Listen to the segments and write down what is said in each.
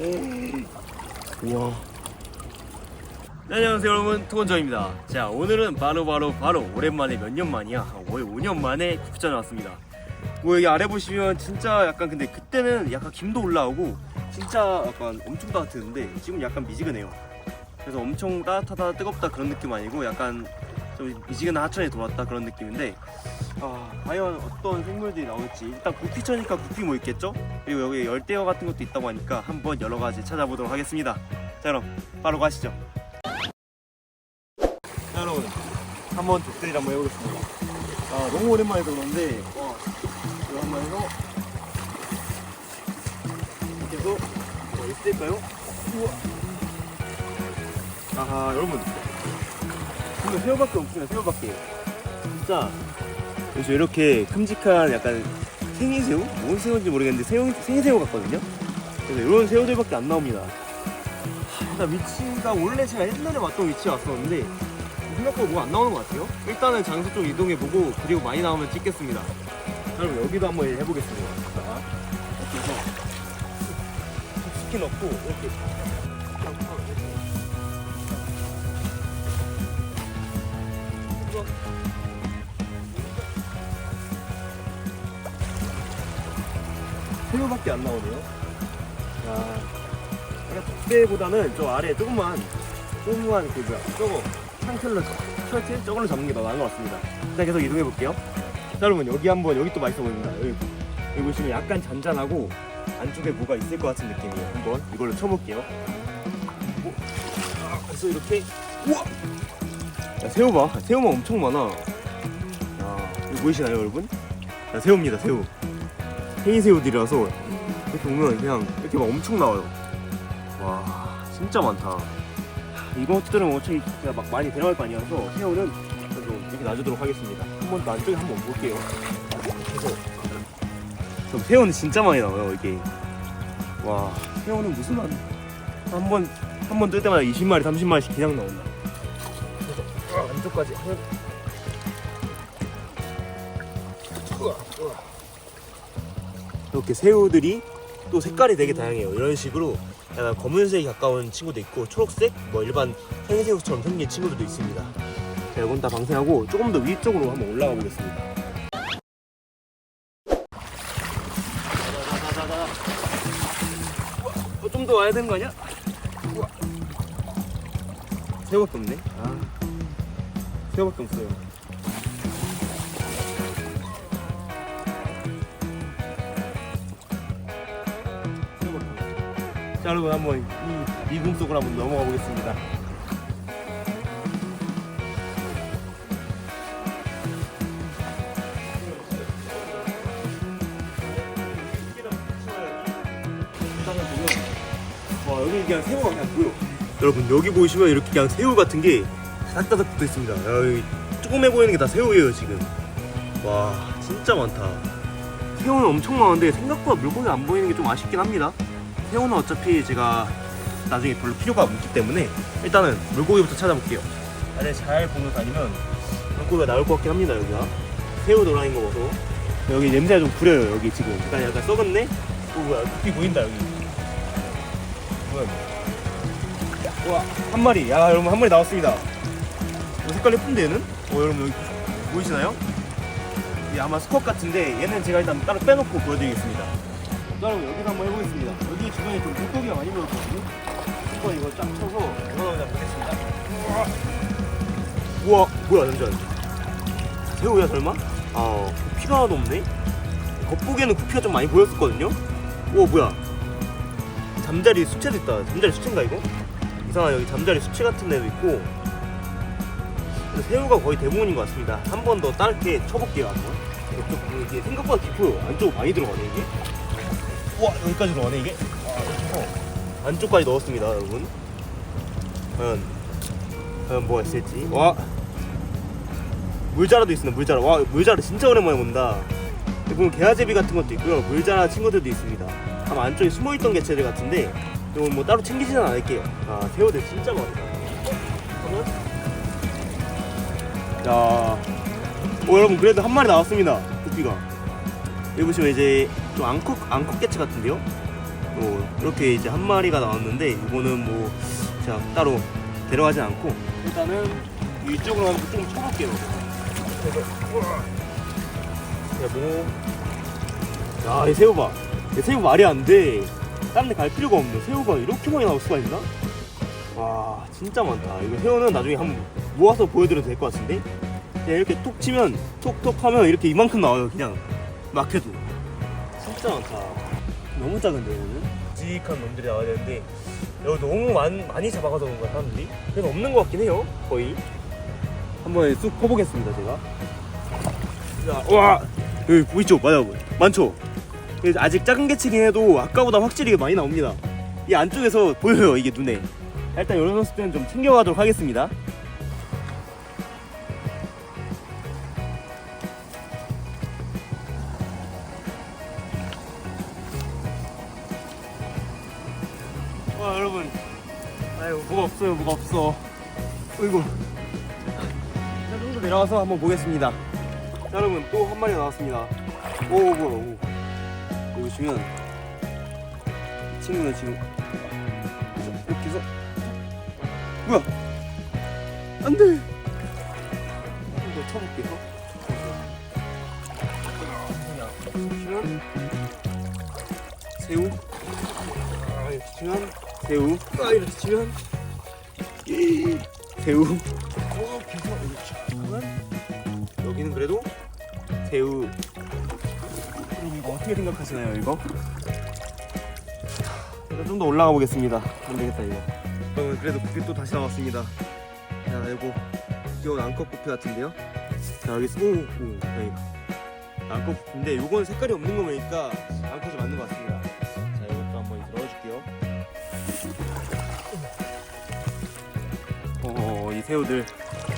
우와. 네, 안녕하세요 여러분. 투건정입니다. 자 오늘은 바로 바로 바로 오랜만에 몇 년 만이야? 아, 거의 5년 만에 구프전에 왔습니다. 뭐 여기 아래 보시면 진짜 약간 근데 그때는 약간 김도 올라오고 진짜 약간 엄청 따뜻했는데 지금 약간 미지근해요. 그래서 엄청 따뜻하다 뜨겁다 그런 느낌 아니고 약간 좀 미지근한 하천에 돌았다 그런 느낌인데 아 과연 어떤 생물들이 나올지. 일단 구피천이니까 구피 뭐 있겠죠? 그리고 여기 열대어 같은 것도 있다고 하니까 한번 여러 가지 찾아보도록 하겠습니다. 자 그럼 바로 가시죠. 자 여러분 한번 독대를 한번 해보겠습니다. 아 너무 오랜만에 들었는데 와 이거 한번 해서 이렇게 해서 뭐 있을까요? 우와. 아하 여러분 근데 새우밖에 없어요 새우밖에 진짜 그래서 이렇게 큼직한 약간 생이새우? 뭔 새우인지 모르겠는데 새우, 생새우 같거든요 그래서 이런 새우들밖에 안 나옵니다 하, 일단 위치가 원래 제가 옛날에 왔던 위치에 왔었는데 생각보다 뭐가 안 나오는 것 같아요. 일단은 장소 좀 이동해보고 그리고 많이 나오면 찍겠습니다. 자, 그럼 여기도 한번 해보겠습니다. 자, 이렇게 해서 스키 넣고 이렇게 새우밖에 안 나오네요. 아, 약간 그때보다는 저 아래 조금만 조그만 그 뭐야 저거 상틀로 셔츠 저걸로 잡는 게 더 나은 것 같습니다. 자 계속 이동해 볼게요. 자 여러분 여기 한번 여기 또 맛있어 보입니다. 여기, 여기 보시면 약간 잔잔하고 안쪽에 뭐가 있을 것 같은 느낌이에요. 한번 이걸로 쳐볼게요. 오, 아, 그래서 이렇게 우와 야, 새우 봐 새우만 엄청 많아. 야 이거 보이시나요 여러분? 야, 새우입니다 새우. 해이새우들이라서 이렇게 보면 그냥 이렇게 막 엄청 나와요. 와 진짜 많다. 이번 투들은 어차피 제가 막 많이 데려갈 거 아니어서 새우는 그래도 이렇게 놔주도록 하겠습니다. 한번더 안쪽에 한번 볼게요. 그래서 새우는 진짜 많이 나와요 이게. 와 새우는 무슨 한 한번 한 번 뜰 때마다 20마리 30마리씩 그냥 나온다. 그래서 아, 안쪽까지 한- 우와, 우와. 이렇게 새우들이 또 색깔이 되게 다양해요. 이런 식으로 약간 검은색이 가까운 친구도 있고 초록색, 뭐 일반 생새우처럼 생긴 친구들도 있습니다. 자, 이건 다 방생하고 조금 더 위쪽으로 한번 올라가 보겠습니다. 어, 좀더 와야 되는 거 아니야? 새우밖에 없네. 아, 새우밖에 없어요. 자 여러분 한번 이 미궁 속으로 한번 넘어가 보겠습니다. 와 여기 그냥 새우가 그냥 보여. 여러분 여기 보시면 이렇게 그냥 새우 같은 게 다닥다닥 붙어 있습니다. 야, 여기 조그매 보이는 게 다 새우예요 지금. 와 진짜 많다. 새우는 엄청 많은데 생각보다 물고기 안 보이는 게 좀 아쉽긴 합니다. 새우는 어차피 제가 나중에 별로 필요가 없기 때문에 일단은 물고기부터 찾아볼게요. 아래 잘 보고 다니면 물고기가 나올 것 같긴 합니다 여기가. 새우 노랑인 거 보소. 여기 냄새가 좀 구려요 여기 지금. 약간 약간 썩었네. 어 뭐야 두피 보인다 여기. 뭐야? 이거. 와, 한 마리. 야, 여러분 한 마리 나왔습니다. 어, 색깔 예쁜데 얘는? 어, 여러분 여기 보이시나요? 이 아마 스컷 같은데 얘는 제가 일단 따로 빼놓고 보여드리겠습니다. 자, 여러분 여기서 한번 해보겠습니다. 여기 주변에 좀 물고기가 많이 보였거든요. 한번 이거 쫙 쳐서 이거 보겠습니다. 우와, 뭐야 잠시만. 새우야 설마? 아, 피가 하나도 없네. 겉보기에는 구피가 좀 많이 보였었거든요. 오 뭐야? 잠자리 수채도 있다. 잠자리 수채인가 이거? 이상한 여기 잠자리 수채 같은 애도 있고. 근데 새우가 거의 대부분인 것 같습니다. 한 번 더 짧게 쳐볼게요. 한번. 이게 생각보다 깊어요. 안쪽 많이 들어가네 이게. 우와 여기까지 들어가네 이게. 안쪽까지 넣었습니다, 여러분. 과연 과연 뭐가 있을지. 와 물자라도 있습니다. 물자라. 와 물자라 진짜 오랜만에 본다. 보면 개화제비 같은 것도 있고요. 물자라 친구들도 있습니다. 아마 안쪽에 숨어있던 개체들 같은데 이건 뭐 따로 챙기지는 않을게요. 아 새우들 진짜 많다. 자, 오 여러분 그래도 한 마리 나왔습니다. 구피가. 여기 보시면 이제 좀 앙컷 앙컷 개체 같은데요? 또 이렇게 이제 한 마리가 나왔는데 이거는 뭐 제가 따로 데려가진 않고 일단은 이쪽으로 한번 좀 쳐볼게요. 야, 뭐. 야, 이 새우 봐. 이 새우 말이 안 돼. 다른 데 갈 필요가 없네. 새우가 이렇게 많이 나올 수가 있나? 와, 진짜 많다. 이거 새우는 나중에 한번 모아서 보여드려도 될 것 같은데? 그냥 이렇게 톡 치면, 톡톡 하면 이렇게 이만큼 나와요. 그냥 막 해도. 진짜 많다. 너무 작은데, 이거는? 묵직한 놈들이 나와야 되는데, 여기 너무 많, 많이 잡아가서 그런 거야, 사람들이. 그래서 없는 것 같긴 해요, 거의. 한번 쑥 퍼보겠습니다, 제가. 자, 와! 여기 보이죠? 맞아, 많죠? 그래서 아직 작은 개체긴 해도 아까보다 확실히 많이 나옵니다. 이 안쪽에서 보여요, 이게 눈에. 일단 이런 선수들은 좀 챙겨가도록 하겠습니다. 여러분. 아유, 뭐가 없어요, 뭐가 없어. 어이구. 자, 좀 더 내려가서 한번 보겠습니다. 자, 여러분, 또 한 마리 나왔습니다. 오, 뭐야, 오. 보시면, 이 친구는 지금, 이렇게 해서, 뭐야? 안 돼! 한번 쳐볼게요. 보시면, 새우. 아, 치면, 새우. 아, 이렇게 치면, 새우. 해서, 이렇게 치면, 여기는 그래도, 새우. 그럼 이거 어떻게 생각하시나요, 이거? 좀 더 올라가 보겠습니다. 안 되겠다, 이거. 어, 그래도 구피 또 다시 나왔습니다. 자, 이거 귀여운 앙컷 구피 같은데요? 자, 여기 오, 오, 여기 앙컷 구피인데 이건 색깔이 없는 거 보니까 앙컷이 맞는 것 같습니다. 이 새우들.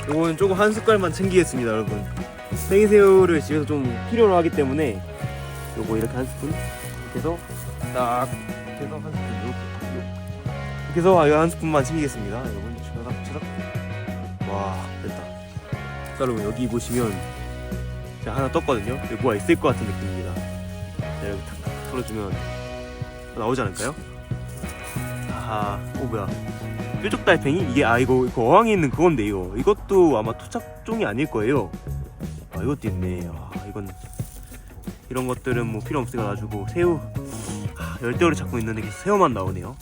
이거는 조금 한 숟갈만 챙기겠습니다, 여러분. 생새우를 집에서 좀 필요로 하기 때문에 요거 이렇게 한 스푼 이렇게 해서 딱 이렇게 해서 한 스푼 이렇게 이렇게 해서 아, 한 스푼만 챙기겠습니다 여러분. 차닥 차닥 와 됐다. 자 여러분 여기 보시면 제가 하나 떴거든요. 여기 뭐가 있을 것 같은 느낌입니다. 자 여기 탁 털어주면 나오지 않을까요? 아하 오 뭐야 뾰족 달팽이? 이게 아 이거 그 어항에 있는 그건데 이거. 이것도 아마 토착종이 아닐 거예요. 아 이것도 있네. 아 이건 이런 것들은 뭐 필요 없어 가지고 새우. 아, 열대어를 찾고 있는데 계속 새우만 나오네요.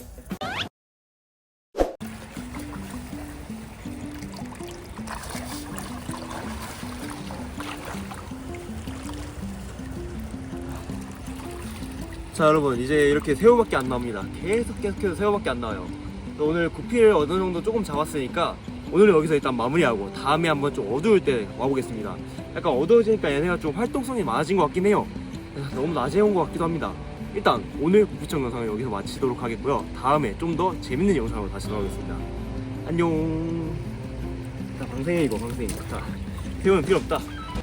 자 여러분 이제 이렇게 새우밖에 안 나옵니다. 계속 계속해서 새우밖에 안 나와요 오늘 구피를 어느 정도 조금 잡았으니까 오늘은 여기서 일단 마무리하고 다음에 한번 좀 어두울 때 와보겠습니다. 약간 어두워지니까 얘네가 좀 활동성이 많아진 것 같긴 해요. 너무 낮에 온 것 같기도 합니다. 일단 오늘 구피청 영상을 여기서 마치도록 하겠고요. 다음에 좀 더 재밌는 영상으로 다시 돌아오겠습니다. 안녕. 자 방생해 이거 방생 자 새우는 필요 없다